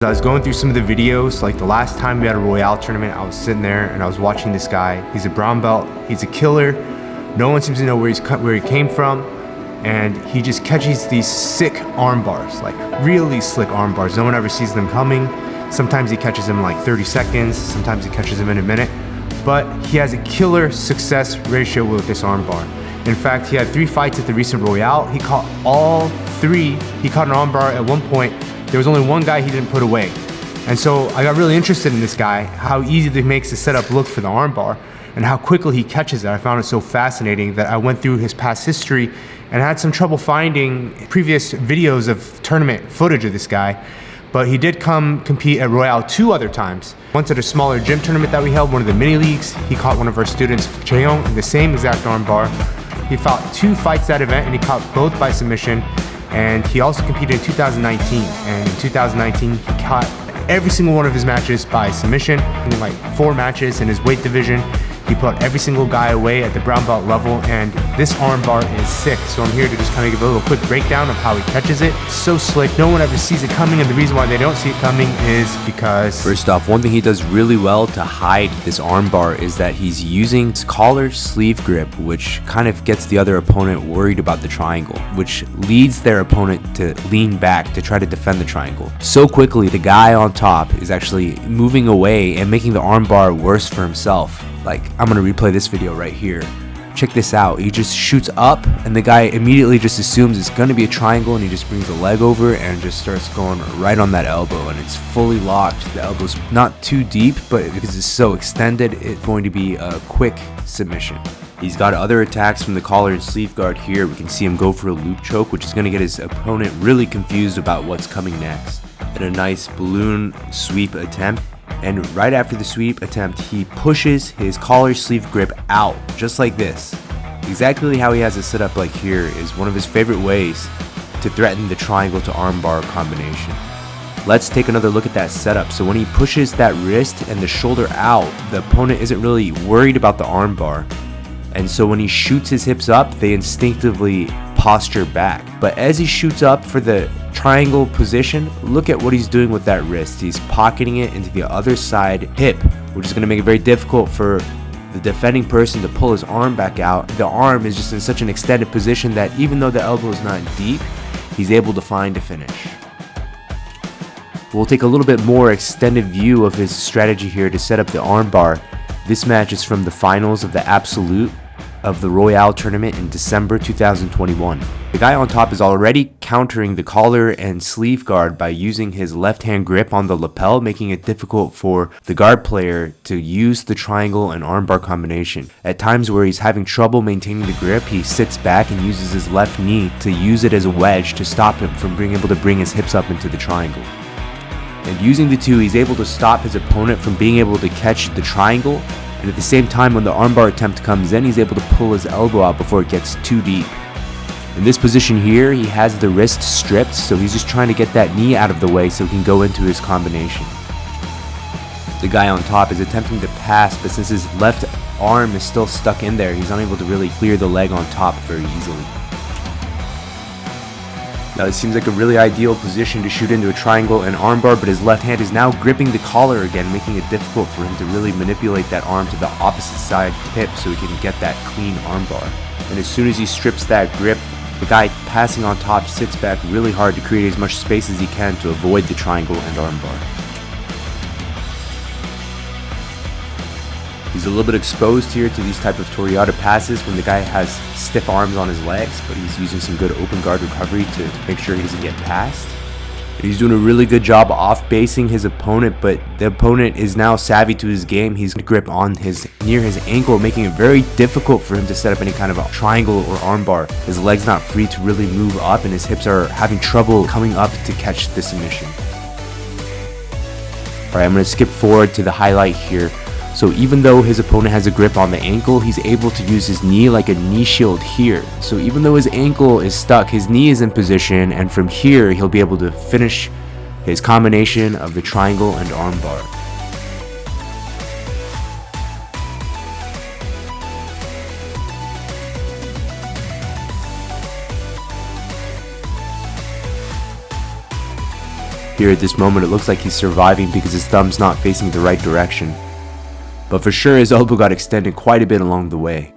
I was going through some of the videos, like the last time we had a Royale tournament, I was sitting there and I was watching this guy. He's a brown belt, he's a killer. No one seems to know where he's where he came from, and he just catches these sick arm bars, like really slick arm bars. No one ever sees them coming. Sometimes he catches them in like 30 seconds, sometimes he catches them in a minute. But he has a killer success ratio with this arm bar. In fact, he had three fights at the recent Royale. He caught all three. He caught an armbar at one point there was only one guy he didn't put away. And so I got really interested in this guy, how easy he makes the setup look for the armbar, and how quickly he catches it. I found it so fascinating that I went through his past history and had some trouble finding previous videos of tournament footage of this guy. But he did come compete at Royale two other times. Once at a smaller gym tournament that we held, one of the mini leagues, he caught one of our students, Cheong, in the same exact armbar. He fought two fights that event and he caught both by submission and he also competed in 2019. And in 2019, he caught every single one of his matches by submission in like four matches in his weight division. He put every single guy away at the brown belt level, and this armbar is sick. So I'm here to just kind of give a little quick breakdown of how he catches it. So slick, no one ever sees it coming, and the reason why they don't see it coming is because. First off, one thing he does really well to hide this armbar is that he's using collar sleeve grip, which kind of gets the other opponent worried about the triangle, which leads their opponent to lean back to try to defend the triangle. So quickly, the guy on top is actually moving away and making the armbar worse for himself. Like, I'm gonna replay this video right here. Check this out. He just shoots up, and the guy immediately just assumes it's gonna be a triangle, and he just brings the leg over and just starts going right on that elbow, and it's fully locked. The elbow's not too deep, but because it's so extended, it's going to be a quick submission. He's got other attacks from the collar and sleeve guard here. We can see him go for a loop choke, which is going to get his opponent really confused about what's coming next. And a nice balloon sweep attempt and right after the sweep attempt, he pushes his collar sleeve grip out, just like this. Exactly how he has it set up like here is one of his favorite ways to threaten the triangle to armbar combination. Let's take another look at that setup. So when he pushes that wrist and the shoulder out, the opponent isn't really worried about the armbar. And so when he shoots his hips up, they instinctively posture back. But as he shoots up for the triangle position, look at what he's doing with that wrist. He's pocketing it into the other side hip, which is going to make it very difficult for the defending person to pull his arm back out. The arm is just in such an extended position that even though the elbow is not deep, he's able to find a finish. We'll take a little bit more extended view of his strategy here to set up the armbar. This match is from the finals of the Absolute of the Royale tournament in December 2021. The guy on top is already countering the collar and sleeve guard by using his left hand grip on the lapel, making it difficult for the guard player to use the triangle and armbar combination. At times where he's having trouble maintaining the grip, he sits back and uses his left knee to use it as a wedge to stop him from being able to bring his hips up into the triangle. And using the two, he's able to stop his opponent from being able to catch the triangle and at the same time when the armbar attempt comes in, he's able to pull his elbow out before it gets too deep. In this position here, he has the wrist stripped, so he's just trying to get that knee out of the way so he can go into his combination. The guy on top is attempting to pass, but since his left arm is still stuck in there, he's unable to really clear the leg on top very easily. Now it seems like a really ideal position to shoot into a triangle and armbar, but his left hand is now gripping the collar again, making it difficult for him to really manipulate that arm to the opposite side hip so he can get that clean armbar. And as soon as he strips that grip, the guy passing on top sits back really hard to create as much space as he can to avoid the triangle and armbar. He's a little bit exposed here to these type of Toreada passes when the guy has stiff arms on his legs, but he's using some good open guard recovery to make sure he doesn't get passed. He's doing a really good job off basing his opponent, but the opponent is now savvy to his game. He's grip on his near his ankle, making it very difficult for him to set up any kind of a triangle or armbar. His leg's not free to really move up, and his hips are having trouble coming up to catch the submission. Alright, I'm going to skip forward to the highlight here. So even though his opponent has a grip on the ankle, he's able to use his knee like a knee shield here. So even though his ankle is stuck, his knee is in position and from here he'll be able to finish his combination of the triangle and armbar. Here at this moment, it looks like he's surviving because his thumb's not facing the right direction. But for sure, his elbow got extended quite a bit along the way.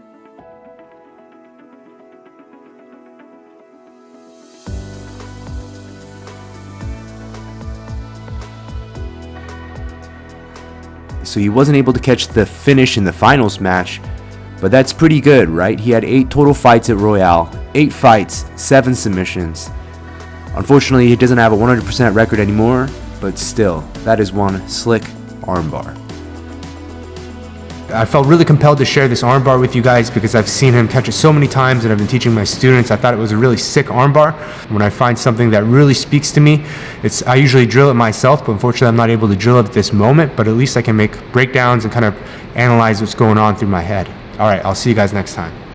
So he wasn't able to catch the finish in the finals match, but that's pretty good, right? He had eight total fights at Royale, eight fights, seven submissions. Unfortunately, he doesn't have a 100% record anymore, but still, that is one slick armbar. I felt really compelled to share this armbar with you guys because I've seen him catch it so many times and I've been teaching my students. I thought it was a really sick armbar. When I find something that really speaks to me, it's I usually drill it myself, but unfortunately I'm not able to drill it at this moment, but at least I can make breakdowns and kind of analyze what's going on through my head. All right, I'll see you guys next time.